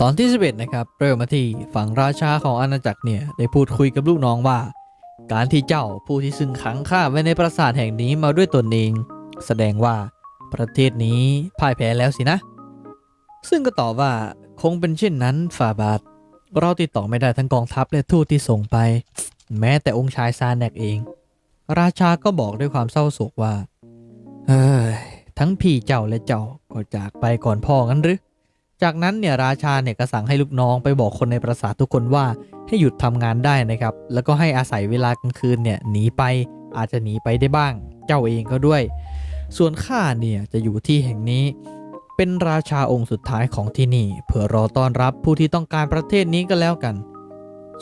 ตอนที่ 11 นะครับเริ่มมาที่ฝั่งราชาของอาณาจักรเนี่ย ได้พูดคุยกับลูกน้องว่า การที่เจ้าผู้ที่ซึ่งขังข้าไว้ในปราสาทแห่งนี้มาด้วยตนเอง แสดงว่าประเทศนี้พ่ายแพ้แล้วสินะ ซึ่งก็ตอบว่าคงเป็นเช่นนั้นฝ่าบาท เราติดต่อไม่ได้ทั้งกองทัพและทูตที่ส่งไป แม้แต่องค์ชายซาแนกเอง ราชาก็บอกด้วยความเศร้าโศกว่าเฮ้ยทั้งพี่เจ้าและเจ้าก็จากไปก่อนพ่องั้นหรือ จากนั้นเนี่ยราชาเนี่ยก็สั่งให้ลูกน้องไปบอกคนในปราสาททุกคนว่าให้หยุดทำงานได้นะครับ แล้วก็ให้อาศัยเวลากลางคืนเนี่ยหนีไปอาจจะหนีไปได้บ้าง เจ้าเองก็ด้วย ส่วนข้าเนี่ยจะอยู่ที่แห่งนี้ เป็นราชาองค์สุดท้ายของที่นี่เพื่อรอต้อนรับผู้ที่ต้องการประเทศนี้ก็แล้วกัน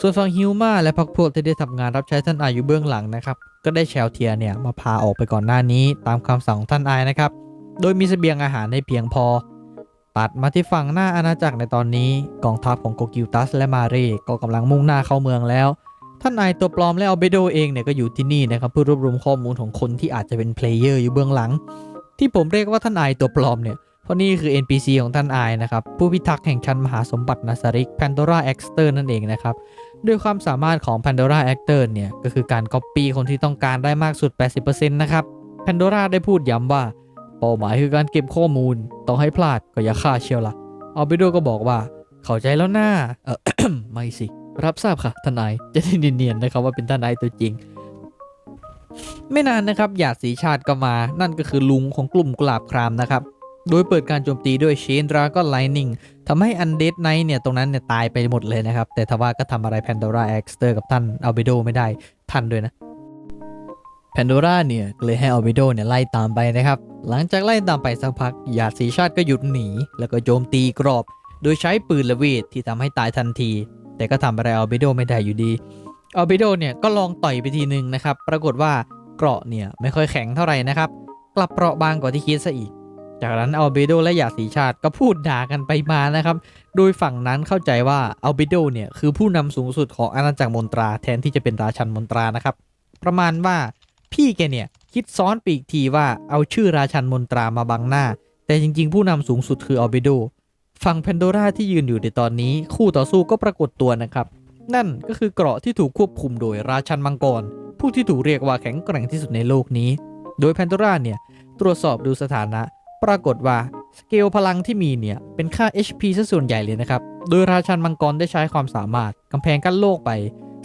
ส่วนฝั่งฮิวมาและพรรคพวกที่ได้ทำงานรับใช้ท่านอายอยู่เบื้องหลังนะครับก็ได้แชลเทียเนี่ยมาพาออกไปก่อนหน้านี้ตามคำสั่งของท่านอายนะครับ โดยมีเสบียงอาหารให้เพียงพอ ตัดมาที่ฝั่งหน้าอาณาจักรในตอนนี้ กองทัพของโกกิวตัสและมาเรก็กำลังมุ่งหน้าเข้าเมืองแล้ว ท่านนายตัวปลอมและอัลเบโดเองเนี่ยก็อยู่ที่นี่นะครับเพื่อรวบรวมข้อมูลของคนที่อาจจะเป็นเพลเยอร์อยู่เบื้องหลัง ที่ผมเรียกว่าท่านนายตัวปลอมเนี่ยเพราะนี่คือ NPC ของท่านอายนะครับ ผู้พิทักษ์แห่งชั้นมหาสมบัตินาซาริกแพนโดราเอ็กเตอร์นั่นเองนะครับ ด้วยความสามารถของ Pandora Actor เนี่ย ก็คือการก๊อปปี้คนที่ต้องการได้มากสุด 80%นะครับ Pandora ได้พูดย้ำว่า เป้าหมายคือการเก็บข้อมูล ต้องให้พลาดก็อย่าฆ่าเชียวละอัลเบโดก็บอกว่า เข้าใจแล้วหน้าเออไม่สิ รับทราบค่ะทนายจะได้เนียนๆนะครับว่าเป็นทนายตัวจริง ไม่นานนะครับหยาดสีชาติก็มา นั่นก็คือลุงของกลุ่มกลาบครามนะครับโดยเปิดการโจมตีด้วยเชนดราก็ไลนิงทำให้อันเดดไนท์เนี่ยตรงนั้นเนี่ยตายไปหมดเลยนะครับ แต่ทว่าก็ทำอะไรแพนโดราเอ็กสเตอร์กับท่านอัลเบโดไม่ได้ทันด้วยนะ แพนโดราเนี่ยเลยให้อัลเบโดเนี่ยไล่ตามไปนะครับ หลังจากไล่ตามไปสักพักหยาดสีชาติก็หยุดหนี แล้วก็โจมตีกรอบ โดยใช้ปืนและเวทที่ทำให้ตายทันที แต่ก็ทำอะไรอัลเบโดไม่ได้อยู่ดีอัลเบโดเนี่ยก็ลองต่อยไปทีนึงนะครับ ปรากฏว่าเกราะเนี่ยไม่ค่อยแข็งเท่าไหร่นะครับ กลับเปราะบางกว่าที่คิดซะอีก จากนั้นอัลเบโดและหยาดสีชาติก็พูดด่ากันไปมานะครับ โดยฝั่งนั้นเข้าใจว่าอัลเบโดเนี่ยคือผู้นำสูงสุดของอาณาจักรมนตราแทนที่จะเป็นราชันมนตรานะครับ ประมาณว่า พี่แกเนี่ย คิดซ้อนไปอีกทีว่าเอาชื่อราชันมนตรามาบังหน้า แต่จริง ๆ ผู้นำสูงสุดคืออัลเบโดฝั่งแพนโดราที่ยืนอยู่ในตอนนี้ คู่ต่อสู้ก็ปรากฏตัวนะครับ นั่นก็คือเกราะที่ถูกควบคุมโดยราชันมังกร ผู้ที่ถูกเรียกว่าแข็งแกร่งที่สุดในโลกนี้ โดยแพนโดราเนี่ยตรวจสอบดูสถานะ ปรากฏว่าสเกลพลังที่มีเนี่ยเป็นค่า HP ซะส่วนใหญ่เลยนะครับ โดยราชันมังกรได้ใช้ความสามารถกำแพงกั้นโลกไป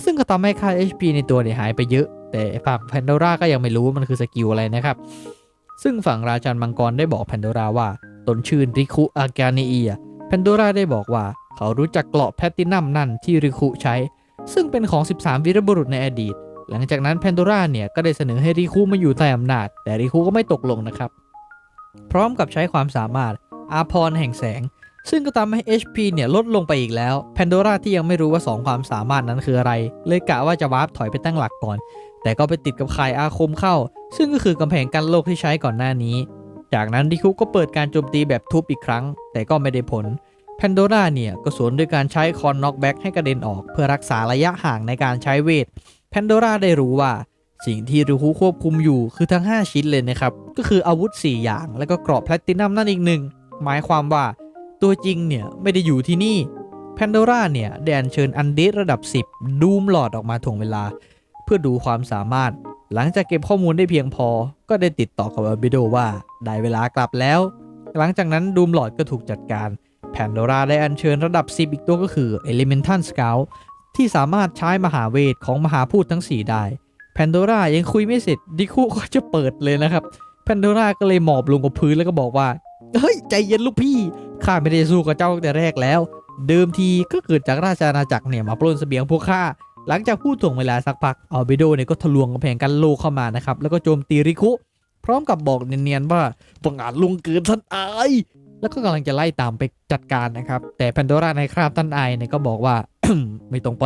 ซึ่งก็ทำให้ค่า HP ในตัวเนี่ยหายไปเยอะ แต่ฝั่งแพนโดราก็ยังไม่รู้ว่ามันคือสกิลอะไรนะครับ ซึ่งฝั่งราชันมังกรได้บอกแพนโดราว่าตนชื่อริคุอากาเนียแพนโดราได้บอกว่าเขารู้จักเกราะแพตตินัมนั่นที่ริคุใช้ ซึ่งเป็นของ 13 วีรบุรุษในอดีต หลังจากนั้นแพนโดราเนี่ยก็ได้เสนอให้ริคุมาอยู่ใต้อำนาจ แต่ริคุก็ไม่ตกลงนะครับ พร้อมกับใช้ความสามารถอาพรแห่งแสง ซึ่งก็ทำให้ HP เนี่ยลดลงไปอีกแล้วแพนโดราที่ยังไม่รู้ว่า 2 ความสามารถนั้นคืออะไร เลยกะว่าจะวาร์ปถอยไปตั้งหลักก่อน แต่ก็ไปติดกับข่ายอาคมเข้า ซึ่งก็คือกำแพงกั้นโลกที่ใช้ก่อนหน้านี้ จากนั้นริคุก็เปิดการโจมตีแบบทุบอีกครั้ง แต่ก็ไม่ได้ผลแพนโดราเนี่ยก็สวนด้วยการใช้คอนน็อกแบ็กให้กระเด็นออกเพื่อรักษาระยะห่างในการใช้เวทแพนโดราได้รู้ว่า สิ่งที่ริคุควบคุมอยู่คือทั้ง 5 ชิ้นเลยนะครับ ก็คืออาวุธ 4 อย่าง แล้วก็เกราะแพลตตินัมนั่นอีกหนึ่งหมายความว่าตัวจริงเนี่ยไม่ได้อยู่ที่นี่แพนโดราเนี่ยได้อัญเชิญอันเดสระดับ 10 ดูมหลอดออกมาถ่วงเวลา พื่อดูความสามารถ หลังจากเก็บข้อมูลได้เพียงพอ ก็ได้ติดต่อกับอัลเบโดว่าได้เวลากลับแล้ว หลังจากนั้นดูมหลอดก็ถูกจัดการแพนโดราได้อัญเชิญระดับ 10 อีกตัวก็คือ Elemental Scout ที่สามารถใช้มหาเวทของมหาพูดทั้ง 4 ได้แพนโดรายังคุยไม่เสร็จดิคุก็จะเปิดเลยนะครับแพนโดราก็เลยหมอบลงกับพื้นแล้วก็บอกว่า เฮ้ย ใจเย็นลูกพี่ ข้าไม่ได้สู้กับเจ้าตั้งแต่แรกแล้ว เดิมทีก็เกิดจากราชอาณาจักรเนี่ยมาปล้นเสบียงพวกข้า หลังจากพูดถ่วงเวลาสักพักอัลเบโดเนี่ยก็ทะลวงกำแพงกันโลเข้ามานะครับแล้วก็โจมตีริคุ พร้อมกับบอกเนียนๆว่าบังอาจลงเกินท่านอายแล้วก็กำลังจะไล่ตามไปจัดการนะครับ แต่แพนโดราในคราบท่านอายเนี่ยก็บอกว่า ไม่ต้องไป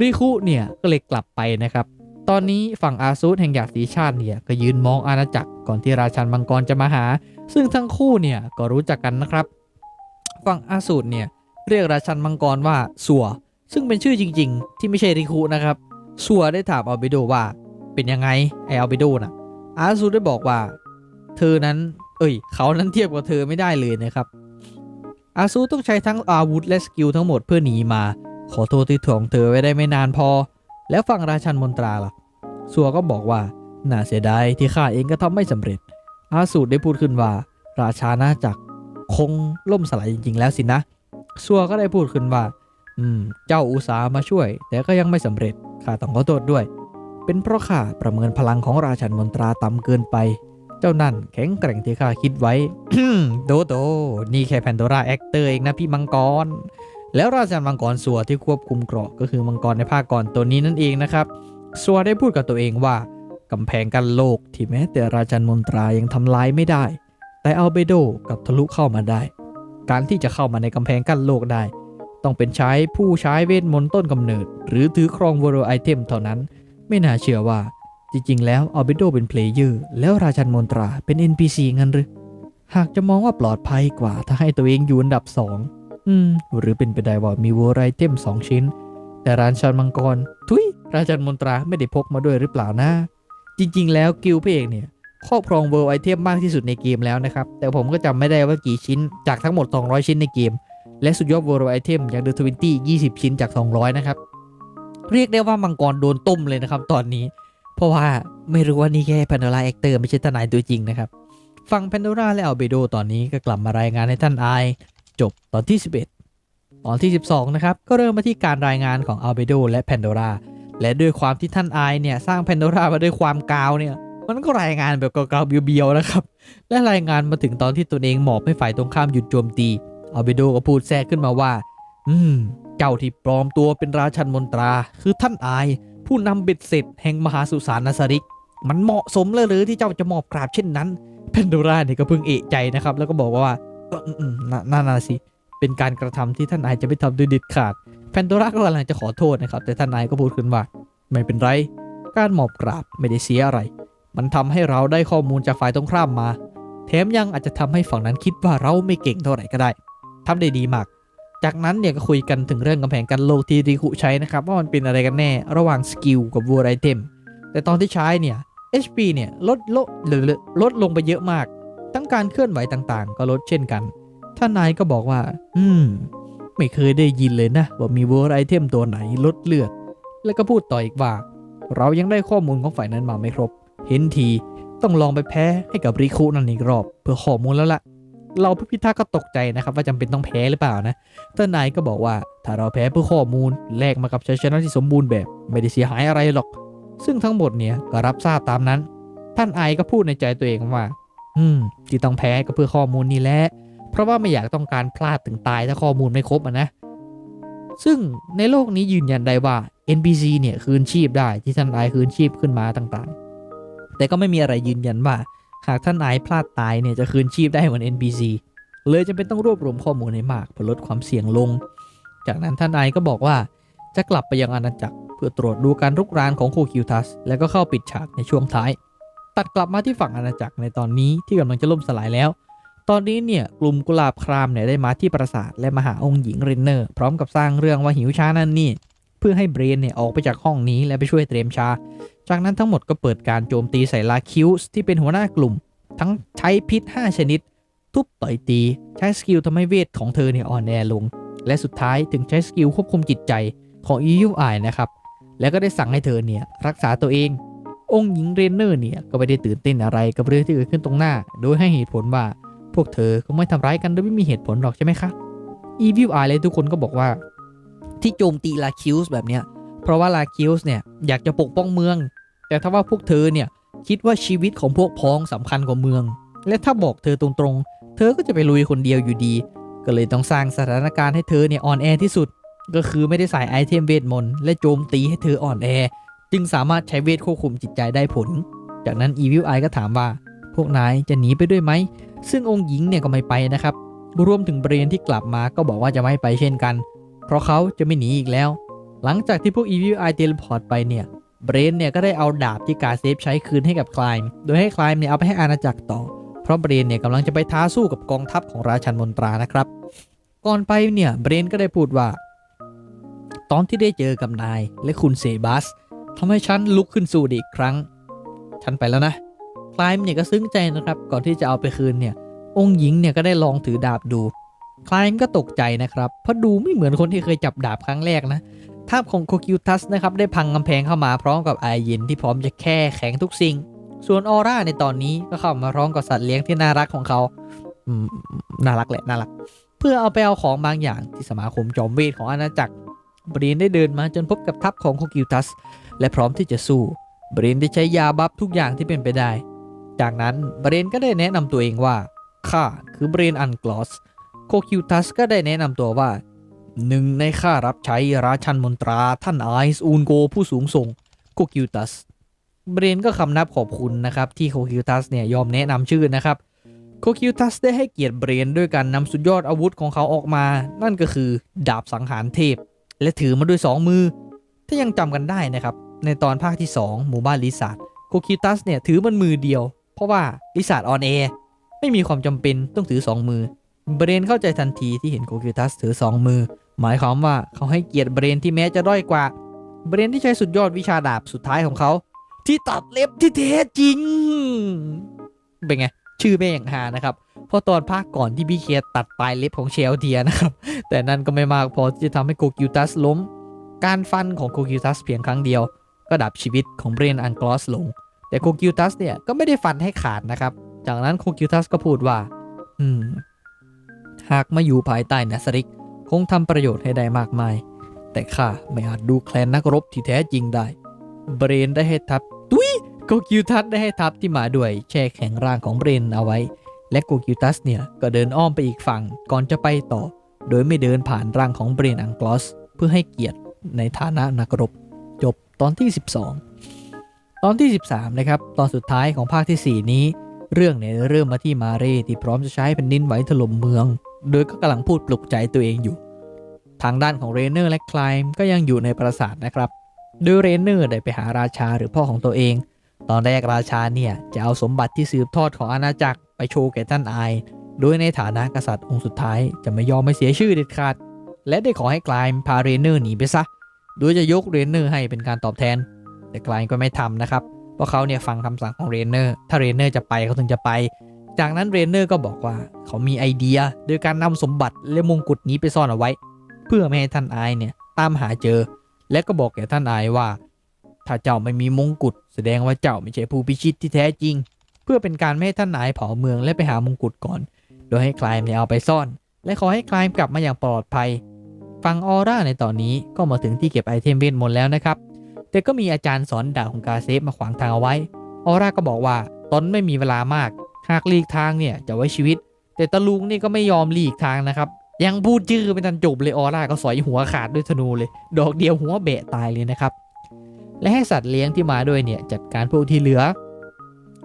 ริคุเนี่ยก็เลยกลับไปนะครับ ตอนนี้ฝั่งอาซูสแห่งหยาดสีชาติเนี่ยก็ยืนมองอาณาจักรก่อนที่ราชันมังกรจะมาหา ซึ่งทั้งคู่เนี่ยก็รู้จักกันนะครับ ฝั่งอาสูรเนี่ยเรียกราชันมังกรว่าสัว ซึ่งเป็นชื่อจริง ๆ ที่ไม่ใช่ริคุนะครับสัวได้ถามอัลเบโดว่าเป็นยังไงไออัลเบโดนะอาสูได้บอกว่า เธอนั้น เอ้ย เขานั้นเทียบกับเธอไม่ได้เลยนะครับ อาซูต้องใช้ทั้งอาวุธและสกิลทั้งหมดเพื่อหนีมา ขอโทษที่ถ่วงเธอไว้ได้ไม่นานพอ แล้วฝั่งราชันมนตราล่ะสัวก็บอกว่าน่าเสียดายที่ข้าเองก็ทำไม่สำเร็จ อาสูรได้พูดขึ้นว่า ราชาณาจักรคงล่มสลายจริง ๆ แล้วสินะสัวก็ได้พูดขึ้นว่า อืม เจ้าอุตสาห์มาช่วย แต่ก็ยังไม่สำเร็จ ข้าต้องขอโทษด้วย เป็นเพราะข้าประเมินพลังของราชันมนตราต่ำเกินไป เจ้านั่นแข็งแกร่งที่ข้าคิดไว้ โดโด นี่แค่แพนโดราแอคเตอร์เองนะพี่มังกร แล้วราชันมังกรสัวที่ควบคุมเกราะก็คือมังกรในภาคก่อนตัวนี้นั่นเองนะครับ สัวได้พูดกับตัวเองว่ากำแพงกันโลกที่แม้แต่ราชันมนตรายังทำลายไม่ได้ แต่อัลเบโดกับทะลุเข้ามาได้ การที่จะเข้ามาในกำแพงกั้นโลกได้ ต้องเป็นใช้ผู้ใช้เวทมนต์ต้นกำเนิด หรือถือครองวอร์ไอเทมเท่านั้น ไม่น่าเชื่อว่า จริงๆ แล้วอัลเบโดเป็นเพลเยอร์แล้วราชันมนตราเป็น NPC งั้นหรือ หากจะมองว่าปลอดภัยกว่าถ้าให้ตัวเองอยู่อันดับ 2 อืม หรือเป็นไปได้ว่ามีวอร์ไอเทมสองชิ้น แต่ราชันมังกร ทุย ราชันมนตราไม่ได้พกมาด้วยหรือเปล่านะ จริง ๆ แล้วกิลพระเอกเนี่ยครอบครองเวอร์ไอเทมมากที่สุดในเกมแล้วนะครับ แต่ผมก็จำไม่ได้ว่ากี่ชิ้นจากทั้งหมด 200 ชิ้นในเกม และสุดยอดวอร์ไอเทมอย่างเดอะทวินตี้20ชิ้นจาก 200 นะครับ เรียกได้ว่ามังกรโดนต้มเลยนะครับตอนนี้ เพราะว่าไม่รู้ว่านี่แค่แพนโดราแอคเตอร์ไม่ใช่ทนายตัวจริงนะครับ ฟังแพนโดราและอัลเบโดตอนนี้ก็กลับมารายงานให้ท่านไอจบตอนที่ 11 ตอนที่ 12 นะครับ ก็เริ่มมาที่การรายงานของอัลเบโดและแพนโดราและด้วยความที่ท่านไอเนี่ยสร้างแพนโดรามาด้วยความกาวเนี่ยมันก็รายงานแบบกาวๆเบียวๆนะครับ และรายงานมาถึงตอนที่ตนเองหมอบให้ฝ่ายตรงข้ามหยุดโจมตี อัลเบโดก็พูดแทรกขึ้นมาว่า อืม เจ้าที่ปลอมตัวเป็นราชันมนตรา คือท่านอาย ผู้นำเบ็ดเสร็จแห่งมหาสุสานนาสริก มันเหมาะสมเลยหรือที่เจ้าจะมอบกราบเช่นนั้นแพนโดราเนี่ยก็เพิ่งเอะใจนะครับ แล้วก็บอกว่าอืมอืมน่านาน่าสิ เป็นการกระทำที่ท่านนายจะไม่ทำโดยเด็ดขาด แพนโดราก็กำลังจะขอโทษนะครับ แต่ท่านนายก็พูดขึ้นว่า ไม่เป็นไร การหมอบกราบไม่ได้เสียอะไร มันทำให้เราได้ข้อมูลจากฝ่ายตรงข้ามมา แถมยังอาจจะทำให้ฝั่งนั้นคิดว่าเราไม่เก่งเท่าไหร่ก็ได้ ทำได้ดีมาก จากนั้นเนี่ยก็คุยกันถึงเรื่องกำแพงกันโลกที่ริคุใช้นะครับ ว่ามันเป็นอะไรกันแน่ระหว่างสกิลกับวัวไรเทมแต่ตอนที่ใช้เนี่ย HP เนี่ยลดลดหรือลดลงไปเยอะมาก ทั้งการเคลื่อนไหวต่างๆ ก็ลดเช่นกันท่านนายก็บอกว่า อืม ไม่เคยได้ยินเลยนะ ว่ามีวัวไรเทมตัวไหนลดเลือด แล้วก็พูดต่ออีกว่า เรายังได้ข้อมูลของฝ่ายนั้นมาไม่ครบ เห็นทีต้องลองไปแพ้ให้กับริคุนั่นอีกรอบ เพื่อข้อมูลแล้วล่ะ เราผู้พิทักษ์ก็ตกใจนะครับ ว่าจำเป็นต้องแพ้หรือเปล่านะท่านนายก็บอกว่าถ้าเราแพ้เพื่อข้อมูลแลกมากับชัยชนะที่สมบูรณ์แบบไม่ได้เสียหายอะไรหรอก ซึ่งทั้งหมดเนี่ยก็รับทราบตามนั้น ท่านไอก็พูดในใจตัวเองว่า อืมที่ต้องแพ้ก็เพื่อข้อมูลนี่แหละเพราะว่าไม่อยากต้องการพลาดถึงตายถ้าข้อมูลไม่ครบอะนะซึ่งในโลกนี้ยืนยันได้ว่า NPC เนี่ยคืนชีพได้ที่ท่านไอคืนชีพขึ้นมาต่างๆ แต่ก็ไม่มีอะไรยืนยันว่า หากท่านไอพลาดตายเนี่ยจะคืนชีพได้เหมือน NPC เลยจะเป็นต้องรวบรวมข้อมูลให้มากเพื่อลดความเสี่ยงลง จากนั้นท่านไอก็บอกว่าจะกลับไปยังอาณาจักร เพื่อตรวจดูการรุกรานของโคคิวทัส แล้วก็เข้าปิดฉากในช่วงท้าย ตัดกลับมาที่ฝั่งอาณาจักรในตอนนี้ที่กำลังจะล่มสลายแล้ว ตอนนี้เนี่ยกลุ่มกุลาบครามเนี่ยได้มาที่ปราสาทและมาหาองค์หญิงเรนเนอร์ พร้อมกับสร้างเรื่องว่าหิวช้านั่นนี่เพื่อให้เบรนเนี่ยออกไปจากห้องนี้และไปช่วยเตรียมชา จากนั้นทั้งหมดก็เปิดการโจมตีใส่ลาคิวส์ที่เป็นหัวหน้ากลุ่ม ทั้งใช้พิษ 5 ชนิด ทุบต่อยตี ใช้สกิลทำให้เวทของเธอเนี่ยอ่อนแอลง และสุดท้ายถึงใช้สกิลควบคุมจิตใจของอียูไอนะครับ แล้วก็ได้สั่งให้เธอเนี่ยรักษาตัวเอง องค์หญิงเรนเนอร์เนี่ยก็ไม่ได้ตื่นเต้นอะไรกับเรื่องที่เกิดขึ้นตรงหน้า โดยให้เหตุผลว่าพวกเธอก็ไม่ทำร้ายกันโดยไม่มีเหตุผลหรอกใช่ไหมคะอีวิวไอเลยทุกคนก็บอกว่า ที่โจมตีลาคิวส์แบบเนี้ย เพราะว่าลาคิวส์เนี่ยอยากจะปกป้องเมือง แต่ถ้าว่าพวกเธอเนี่ยคิดว่าชีวิตของพวกพ้องสำคัญกว่าเมือง และถ้าบอกเธอตรงๆ เธอก็จะไปลุยคนเดียวอยู่ดี ก็เลยต้องสร้างสถานการณ์ให้เธอเนี่ยอ่อนแอที่สุด ก็คือไม่ได้ใส่ไอเทมเวทมนต์และโจมตีให้เธออ่อนแอ จึงสามารถใช้เวทควบคุมจิตใจได้ผล จากนั้นอีวิวไอก็ถามว่า พวกนายจะหนีไปด้วยไหม ซึ่งองค์หญิงเนี่ยก็ไม่ไปนะครับ รวมถึงเบรนที่กลับมาก็บอกว่าจะไม่ไปเช่นกัน เพราะเขาจะไม่หนีอีกแล้ว หลังจากที่พวกอีวิวไอเทเลพอร์ตไปเนี่ยเบรนเนี่ยก็ได้เอาดาบที่กาเซฟใช้คืนให้กับคลายโดยให้คลายเนี่ยเอาไปให้อาณาจักรต่อ เพราะเบรนเนี่ยกำลังจะไปท้าสู้กับกองทัพของราชันมนตรานะครับ ก่อนไปเนี่ยเบรนก็ได้พูดว่า ตอนที่ได้เจอกับนายและคุณเซบัสทำให้ฉันลุกขึ้นสู้ได้อีกครั้ง ฉันไปแล้วนะคลายเนี่ยก็ซึ้งใจนะครับ ก่อนที่จะเอาไปคืนเนี่ย องค์หญิงเนี่ยก็ได้ลองถือดาบดูคลายก็ตกใจนะครับ เพราะดูไม่เหมือนคนที่เคยจับดาบครั้งแรกนะ ทาบของโคคิวทัสนะครับได้พังกำแพงเข้ามาพร้อมกับไอเย็นที่พร้อมจะแค่แข็งทุกสิ่ง ส่วนออร่าในตอนนี้ก็เข้ามาร้องกับสัตว์เลี้ยงที่น่ารักของเขาอืมน่ารักแหละน่ารัก เพื่อเอาไปเอาของบางอย่างที่สมาคมจอมเวทของอาณาจักรบรีนได้เดินมาจนพบกับทัพของโคคิวทัส และพร้อมที่จะสู้บรีนได้ใช้ยาบัฟทุกอย่างที่เป็นไปได้ จากนั้นบรีนก็ได้แนะนำตัวเองว่าข้าคือบรีนอันกลอสโคคิวทัสก็ได้แนะนำตัวว่า หนึ่งในข้ารับใช้ราชันมนตราท่านไอซ์อูนโกผู้สูงส่งโคคิวตัสเบรนก็คำนับขอบคุณนะครับ ที่โคคิวตัสเนี่ยยอมแนะนำชื่อนะครับโคคิวตัสได้ให้เกียรติเบรนด้วยการนำสุดยอดอาวุธของเขาออกมา นั่นก็คือดาบสังหารเทพ และถือมาด้วย 2 มือ ถ้ายังจำกันได้นะครับ ในตอนภาคที่ 2 หมู่บ้านลิซาร์ดโคคิวตัสเนี่ยถือมันมือเดียว เพราะว่าลิซาร์ดออนแอร์ไม่มีความจำเป็นต้องถือ 2 มือ เบรนเข้าใจทันทีที่เห็นโคคิวตัสถือ 2 มือ หมายความว่าเขาให้เกียรติเบรนที่แม้จะด้อยกว่า เบรนที่ใช้สุดยอดวิชาดาบสุดท้ายของเขา ที่ตัดเล็บที่แท้จริง เป็นไง ชื่อแม่อย่างฮานะครับเพราะตอนภาคก่อนที่พี่เคียตัดปลายเล็บของเชลเทียนะครับ แต่นั่นก็ไม่มากพอที่จะทำให้โกกิวตัสล้ม การฟันของโกกิวตัสเพียงครั้งเดียว ก็ดับชีวิตของเบรนอันกลอสลง แต่โกกิวตัสเนี่ยก็ไม่ได้ฟันให้ขาดนะครับ จากนั้นโกกิวตัสก็พูดว่า อืม หากมาอยู่ภายใต้นัสริก งทำประโยชน์ให้ได้มากมาย แต่ข้าไม่อาจดูแคลนนักรบที่แท้จริงได้ เบรนได้ให้ทัพตุยโกกิวทัสได้ให้ทัพที่มาด้วย แช่แข็งร่างของเบรนเอาไว้ และโกกิวตัสเนี่ยก็เดินอ้อมไปอีกฝั่งก่อนจะไปต่อ โดยไม่เดินผ่านร่างของเบรนอังกลอส เพื่อให้เกียรติในฐานะนักรบ จบตอนที่ 12 ตอนที่ 13 นะครับ ตอนสุดท้ายของภาคที่ 4 นี้ เรื่องเนี่ยเริ่มมาที่มาเรที่พร้อมจะใช้แผ่นดินไหวถล่มเมือง โดยก็กำลังพูดปลุกใจตัวเองอยู่ ทางด้านของเรเนอร์และคลายก็ยังอยู่ในปราสาทนะครับ โดยเรเนอร์ได้ไปหาราชาหรือพ่อของตัวเอง ตอนแรกราชาเนี่ยจะเอาสมบัติที่สืบทอดของอาณาจักรไปโชว์แก่ท่านไอายโดยในฐานะกษัตริย์องค์สุดท้ายจะไม่ยอมไม่เสียชื่อเด็ดขาด และได้ขอให้กลายพาเรเนอร์หนีไปซะ โดยจะยกเรเนอร์ให้เป็นการตอบแทน แต่กลายก็ไม่ทำนะครับ เพราะเขาเนี่ยฟังคำสั่งของเรเนอร์ ถ้าเรเนอร์จะไปเขาถึงจะไป จากนั้นเรเนอร์ก็บอกว่าเขามีไอเดีย โดยการนำสมบัติและมงกุฎนี้ไปซ่อนเอาไว้ พื่อไม่ให้ท่านไอายเนี่ยตามหาเจอ และก็บอกแก่ท่านไอายว่า ถ้าเจ้าไม่มีมงกุฎแสดงว่าเจ้าไม่ใช่ผู้พิชิตที่แท้จริง เพื่อเป็นการไม่ให้ท่านนายเผาเมืองและไปหามงกุฎก่อน โดยให้คลายเนี่ยเอาไปซ่อน และขอให้คลายกลับมาอย่างปลอดภัย ฟังออร่าในตอนนี้ก็มาถึงที่เก็บไอเทมเวทมนต์แล้วนะครับ แต่ก็มีอาจารย์สอนดาบของกาเซฟมาขวางทางเอาไว้ ออร่าก็บอกว่าตนไม่มีเวลามาก หากหลีกทางเนี่ยจะไว้ชีวิต แต่ตะลุงนี่ก็ไม่ยอมหลีกทางนะครับ ยังพูดชื่อเป็นทันจบเลยออร่าก็สอยหัวขาดด้วยธนูเลย ดอกเดียวหัวเบะตายเลยนะครับ และให้สัตว์เลี้ยงที่มาด้วยเนี่ยจัดการพวกที่เหลือ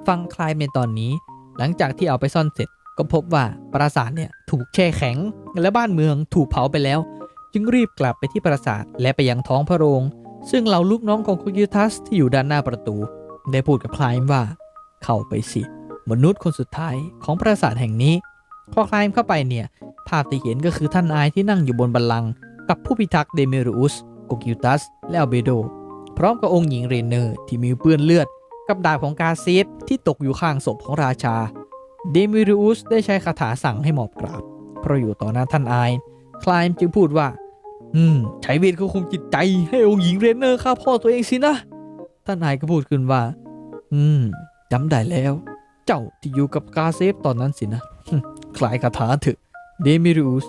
ฟังคลายในตอนนี้ หลังจากที่เอาไปซ่อนเสร็จ ก็พบว่าปราสาทเนี่ยถูกแช่แข็ง และบ้านเมืองถูกเผาไปแล้ว จึงรีบกลับไปที่ปราสาทและไปยังท้องพระโรง ซึ่งเหล่าลูกน้องของคุกิทัสที่อยู่ด้านหน้าประตู ได้พูดกับคลายว่า เข้าไปสิ มนุษย์คนสุดท้ายของปราสาทแห่งนี้ พอคลายเข้าไปเนี่ย ภาพที่เห็นก็คือท่านอายที่นั่งอยู่บนบัลลังก์กับผู้พิทักษ์เดเมริอุสโกกิวตัส และอัลเบโด พร้อมกับองค์หญิงเรเนอร์ที่มีเปื้อนเลือด กับดาบของกาเซฟที่ตกอยู่ข้างศพของราชา เดมิริอุสได้ใช้คาถาสั่งให้หมอบกราบ เพราะอยู่ต่อหน้าท่านอาย คลายจึงพูดว่า อืม ใช้เวทควบคุมจิตใจให้องค์หญิงเรเนอร์ฆ่าพ่อตัวเองสินะ ท่านอายก็พูดขึ้นว่า อืมจำได้แล้ว เจ้าที่อยู่กับกาเซฟตอนนั้นสินะ คลายคาถาเถอะเดมิริอุส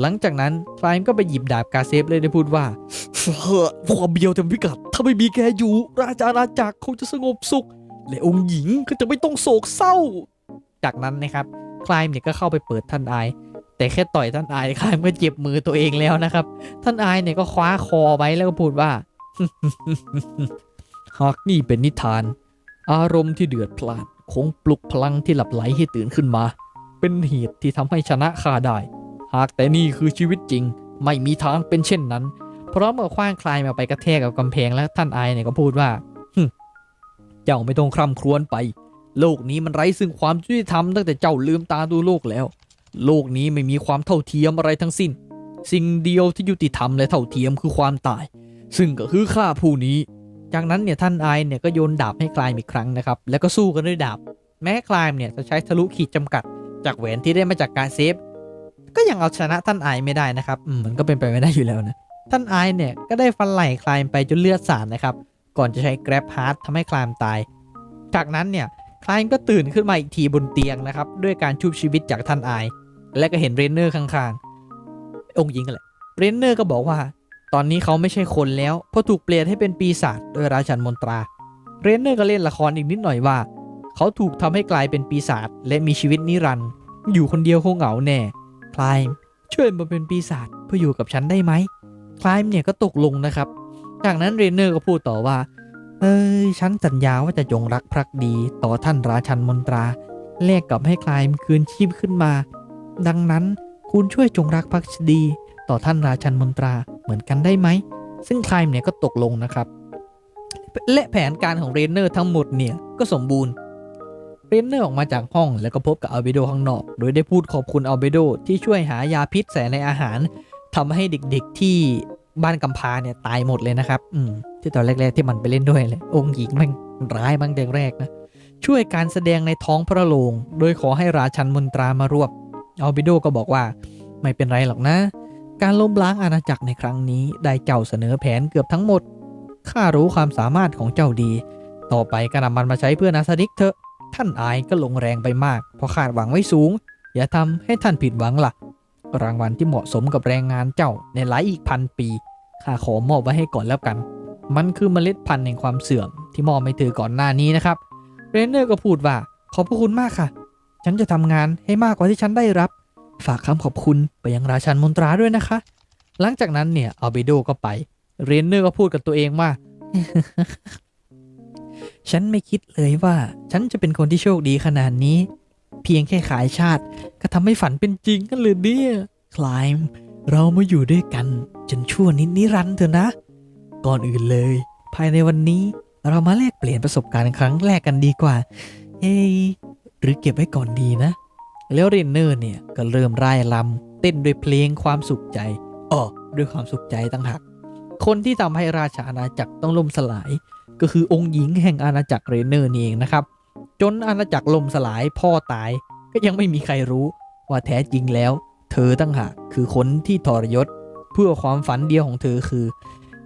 หลังจากนั้นคลายก็ไปหยิบดาบกาเซฟเลยได้พูดว่าเฮ้อความเบียวเต็มพิกัด ถ้าไม่มีแกอยู่ ราชอาณาจักรคงจะสงบสุข และองค์หญิงก็จะไม่ต้องโศกเศร้า จากนั้นนะครับคลายเนี่ยก็เข้าไปเปิดท่านอาย แต่แค่ต่อยท่านอายคลายก็เจ็บมือตัวเองแล้วนะครับ ท่านอายเนี่ยก็คว้าคอไว้แล้วก็พูดว่าหากนี่เป็นนิทาน อารมณ์ที่เดือดพล่านคงปลุกพลังที่หลับไหลให้ตื่นขึ้นมา เป็นเหตุที่ทำให้ชนะข้าได้ หากแต่นี่คือชีวิตจริง ไม่มีทางเป็นเช่นนั้น เพร้อมกับคว้างคลายมาไปกระแทกกับกำแพงแล้วท่านไอเนี่ยก็พูดว่าเจ้าไม่ต้องคร่ำครวญไป โลกนี้มันไร้ซึ่งความยุติธรรมตั้งแต่เจ้าลืมตาดูโลกแล้ว โลกนี้ไม่มีความเท่าเทียมอะไรทั้งสิ้น สิ่งเดียวที่ยุติธรรมและเท่าเทียมคือความตาย ซึ่งก็คือข้าผู้นี้ จากนั้นเนี่ยท่านไอเนี่ยก็โยนดาบให้คลายอีกครั้งนะครับ แล้วก็สู้กันด้วยดาบ แม้คลายเนี่ยจะใช้ทะลุขีดจำกัด จากแหวนที่ได้มาจากการเซฟ ก็ยังเอาชนะท่านไอไม่ได้นะครับอืมมันก็เป็นไปไม่ได้อยู่แล้วนะ ท่านไอเนี่ยก็ได้ฟันไหล่คลายไปจนเลือดสาดนะครับ ก่อนจะใช้ grab hard ทำให้คลายตาย จากนั้นเนี่ยคลายก็ตื่นขึ้นมาอีกทีบนเตียงนะครับ ด้วยการชุบชีวิตจากท่านไอและก็เห็นเรนเนอร์ข้างๆ องค์หญิงกันแหละเรนเนอร์ก็บอกว่า ตอนนี้เขาไม่ใช่คนแล้วเพราะถูกเปลี่ยนให้เป็นปีศาจโดยราชันมนตรา เรนเนอร์ก็เล่นละครอีกนิดหน่อยว่า เขาถูกทำให้กลายเป็นปีศาจและมีชีวิตนิรันดร์อยู่คนเดียวคงเหงาแน่คลายช่วยมาเป็นปีศาจเพื่ออยู่กับฉันได้ไหมคลายเนี่ยก็ตกลงนะครับ จากนั้นเรนเนอร์ก็พูดต่อว่า เอ้ยฉันสัญญาว่าจะจงรักภักดีต่อท่านราชันมนตราแลกกับให้คลายคืนชีพขึ้นมา ดังนั้นคุณช่วยจงรักภักดี ต่อท่านราชันมนตราเหมือนกันได้ไหม ซึ่งคลายเนี่ยก็ตกลงนะครับ และแผนการของเรนเนอร์ทั้งหมดเนี่ยก็สมบูรณ์ รนเนอร์ออกมาจากห้อง แล้วก็พบกับอัลเบโดข้างนอก โดยได้พูดขอบคุณอัลเบโดที่ช่วยหายาพิษใส่ในอาหารทำให้เด็กๆที่บ้านกำพาเนี่ยตายหมดเลยนะครับ อืม ที่ตอนแรกๆที่มันไปเล่นด้วยเลย องค์หญิงมันร้ายบ้างแต่แรกนะ ช่วยการแสดงในท้องพระโรง โดยขอให้ราชันมนตรามารวบ อัลเบโดก็บอกว่า ไม่เป็นไรหรอกนะ การล้มล้างอาณาจักรในครั้งนี้ ได้เจ้าเสนอแผนเกือบทั้งหมด ข้ารู้ความสามารถของเจ้าดี ต่อไปก็นำมันมาใช้เพื่อนาซาดิกเถอะ ท่านอายก็ลงแรงไปมาก เพราะคาดหวังไว้สูง อย่าทำให้ท่านผิดหวังล่ะ รางวัลที่เหมาะสมกับแรงงานเจ้าในหลายอีกพันปีข้าขอมอบไว้ให้ก่อนแล้วกัน มันคือเมล็ดพันธุ์แห่งความเสื่อมที่มอบไม่ถือก่อนหน้านี้นะครับเรนเนอร์ก็พูดว่าขอบพระคุณมากค่ะ ฉันจะทำงานให้มากกว่าที่ฉันได้รับ ฝากคำขอบคุณไปยังราชันมนตราด้วยนะคะ หลังจากนั้นเนี่ยอัลเบโดก็ไป เรนเนอร์ก็พูดกับตัวเองว่า ฉันไม่คิดเลยว่า ฉันจะเป็นคนที่โชคดีขนาดนี้ เพียงแค่ขายชาติ ก็ทำให้ฝันเป็นจริงกันเลยเนี่ยคลายเรามาอยู่ด้วยกัน จนชั่วนิดนิรันดร์เถอะนะ ก่อนอื่นเลย ภายในวันนี้เรามาแลกเปลี่ยนประสบการณ์ครั้งแรกกันดีกว่า เอ้ยหรือเก็บไว้ก่อนดีนะ แล้วเรนเนอร์เนี่ยก็เริ่มร่ายลำเต้นด้วยเพลงความสุขใจอ๋อด้วยความสุขใจต่างหากคนที่ทำให้ราชอาณาจักรต้องล่มสลาย ก็คือองค์หญิงแห่งอาณาจักรเรเนอร์นี่เองนะครับ จนอาณาจักรล่มสลายพ่อตาย ก็ยังไม่มีใครรู้ว่าแท้จริงแล้ว เธอตั้งหากคือคนที่ทรยศ เพื่อความฝันเดียวของเธอคือ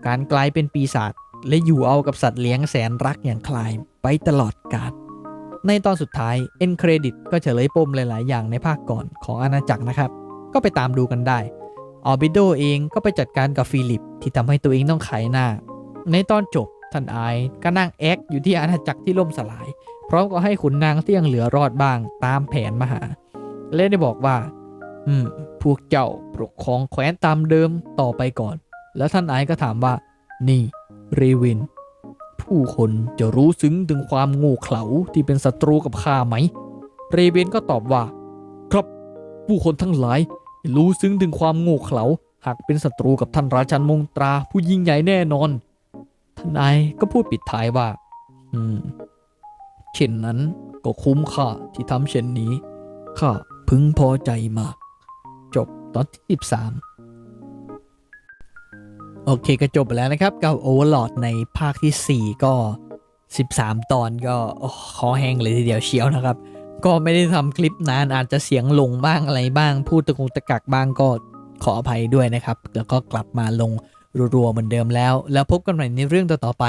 การกลายเป็นปีศาจและอยู่เอากับสัตว์เลี้ยงแสนรักอย่างคลายไปตลอดกาลในตอนสุดท้ายเอ็นเครดิตก็เฉลยปมหลาย ๆ อย่างในภาคก่อนของอาณาจักรนะครับ ก็ไปตามดูกันได้ออบิโดเองก็ไปจัดการกับฟิลิปที่ทำให้ตัวเองต้องขายหน้า ในตอนจบ ท่านไอายก็นั่งแอคอยู่ที่อาณาจักรที่ล่มสลาย พร้อมกับให้ขุนนางที่ยังเหลือรอดบ้างตามแผนมาหา และได้บอกว่า อืม พวกเจ้าปกครองแคว้นตามเดิมต่อไปก่อน แล้วท่านไอายก็ถามว่า นี่เรวิน ผู้คนจะรู้ซึ้งถึงความโง่เขลาที่เป็นศัตรูกับข้าไหม เรเวนก็ตอบว่า ครับ ผู้คนทั้งหลาย รู้ซึ้งถึงความโง่เขลาหากเป็นศัตรูกับท่านราชันมงตราผู้ยิ่งใหญ่แน่นอน ทนายก็พูดปิดท้ายว่า อืม เช่นนั้นก็คุ้มค่าที่ทำเช่นนี้ ข้าพึงพอใจมาก จบตอนที่ 13 โอเคก็จบไปแล้วนะครับ กับ Overlord ในภาคที่ 4 ก็ 13 ตอนก็โอ้คอแห้งเลยทีเดียวเชียวนะครับ ก็ไม่ได้ทำคลิปนานอาจจะเสียงลงบ้างอะไรบ้าง พูดตะกุกตะกักบ้างก็ขออภัยด้วยนะครับ แล้วก็กลับมาลง รัวๆเหมือนเดิมแล้ว แล้วพบกันใหม่ในเรื่องต่อๆไป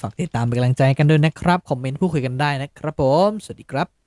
ฝากติดตามเป็นกำลังใจกันด้วยนะครับ คอมเมนต์พูดคุยกันได้นะครับผม สวัสดีครับ